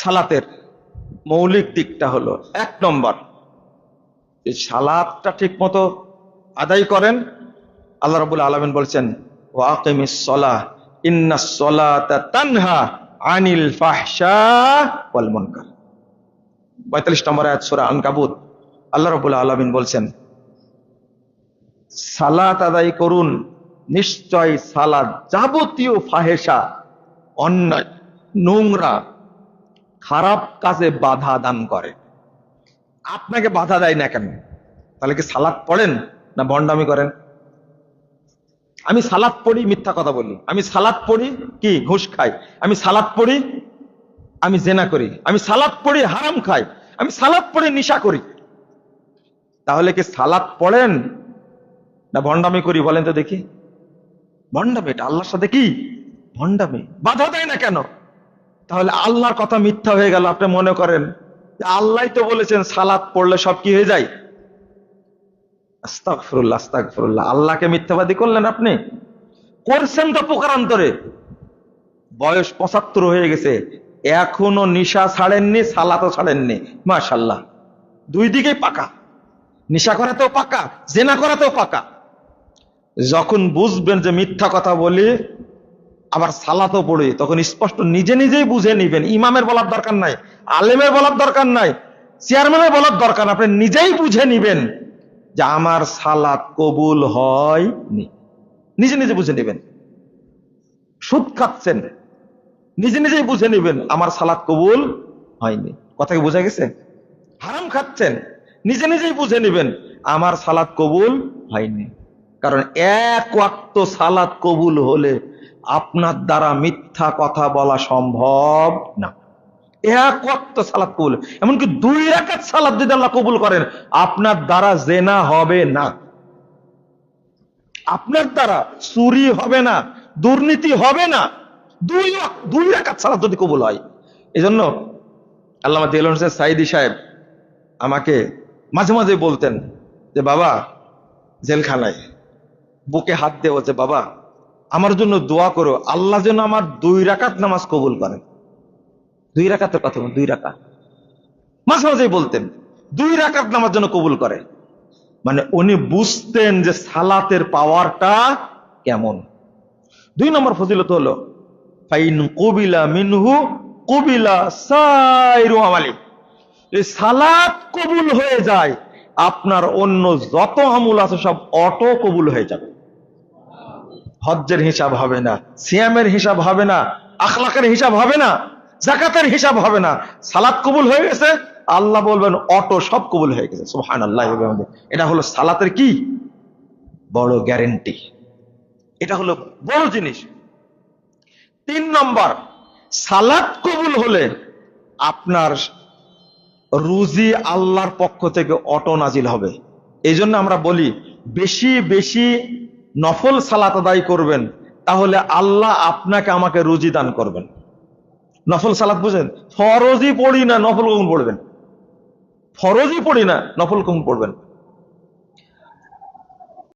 সালাতের মৌলিক দিকটা হলো এক নম্বর যে সালাদটা ঠিক মতো আদায় করেন, আল্লাহ রবুল আলমিন বলছেন ওয়াকিমিস সলাহ, ইন্না সলাতা তানহা আনিল ওয়াল পঁয়তাল্লিশ নম্বর আয়াত সূরা আনকাবুত, আল্লাহ রবুল আলমিন বলছেন, সালাত আদায় করুন, নিশ্চয় সালাদ যাবতীয় ফাহেসা অন্যায়, নোংরা খারাপ কাজে বাধা দান করে। আপনাকে বাধা দেয় না কেন? তাহলে কি সালাদ পড়েন না ভণ্ডামি করেন? আমি সালাদ পড়ি, মিথ্যা কথা বলি। আমি সালাদ পড়ি কি? ঘুষ খাই। আমি সালাদ পড়ি, আমি জেনা করি। আমি সালাদ পড়ি, হারাম খাই। আমি সালাদ পড়ি, নিশা করি। তাহলে কি সালাদ পড়েন না ভণ্ডামি করি বলেন তো দেখি। ভণ্ডামি, এটা আল্লাহর সাথে কি? ভণ্ডামি। বাধা দেয় না কেন? তাহলে আল্লাহর কথা মিথ্যা হয়ে গেল, আপনি মনে করেন? আল্লাহ তো বলেছেন, সালাদ পড়লে সব কি হয়ে যায়? আস্তাগফিরুল্লাহ আস্তাগফিরুল্লাহ। আল্লাহকে মিথ্যাবাদী করলেন আপনি? করছেন তো প্রকারান্তরে। বয়স পঁচাত্তর হয়ে গেছে। এখনও নিশা ছাড়েননি সালাতও ছাড়েননি। মাশাল্লাহ দুই দিকেই পাকা। নিশা করাতেও পাকা, জেনা করাতেও পাকা। যখন বুঝবেন যে মিথ্যা কথা বলি আবার সালাতও পড়ে, তখন স্পষ্ট নিজে নিজেই বুঝে নিবেন। ইমামের বলার দরকার নাই, আলেমের বলার দরকার নাই, চেয়ারম্যানের বলার দরকার আপনি নিজেই বুঝে নিবেন যে আমার সালাত কবুল হয়নি। নিজে নিজে বুঝে নেবেন। সুদ খাচ্ছেন, নিজে নিজেই বুঝে নেবেন, আমার সালাত কবুল হয়নি। কথা কি বোঝা গেছে? হারাম খাচ্ছেন, নিজে নিজেই বুঝে নেবেন, আমার সালাত কবুল হয়নি। কারণ এক ওয়াক্ত সালাত কবুল হলে আপনার দ্বারা মিথ্যা কথা বলা সম্ভব না। এক ওয়াক্ত সালাত কবুল? এমনকি দুই রাকাত সালাত যদি আল্লাহ কবুল করেন, আপনার দ্বারা জেনা হবে না। আপনার দ্বারা চুরি হবে না, দুর্নীতি হবে না। দুই দুই রাকাত সালাত যদি কবুল হয়, এজন্য আল্লাহ দিলন হোসেন সাইদি সাহেব আমাকে মাঝে মাঝে বলতেন যে, বাবা, জেলখানায় বুকে হাত দিয়ে বলছে বাবা আমার জন্য দোয়া করো। আল্লাহ যেন আমার দুই রাকাত নামাজ কবুল করেন দুই রাকাতের কথা দুই রাকাত। মাঝে মাঝেই বলতেন, দুই রাকাত নামাজ যেন কবুল করে। মানে উনি বুঝতেন যে সালাতের পাওয়ারটা কেমন। দুই নম্বর ফজিলত হলো, ফাইন কবিলা মিনহু কবিলা সাইরু আমালি। এই সালাত কবুল হয়ে যায়, আপনার অন্য যত আমল আছে সব অটো কবুল হয়ে যাবে। হজ্জের হিসাব হবে না, সিয়ামের হিসাব হবে না, আখলাকের হিসাব হবে না জাকাতের হিসাব হবে না। সালাত কবুল হয়ে গেছে, আল্লাহ বলবেন, অটো সব কবুল হয়ে গেছে সুহান আল্লাহ এটা হলো সালাতের কি? বড় গ্যারেন্টি এটা হলো বড় জিনিস। তিন নম্বর সালাত কবুল হলে আপনার রুজি আল্লাহর পক্ষ থেকে অটো নাজিল হবে। এই আমরা বলি, বেশি বেশি নফল সালাত আদায় করবেন, তাহলে আল্লাহ আপনাকে আমাকে রুজি দান করবেন। নফল সালাত বুঝেন? ফরজই পড়ি না, নফল কখন পড়বেন। ফরজই পড়ি না, নফল কখন পড়বেন।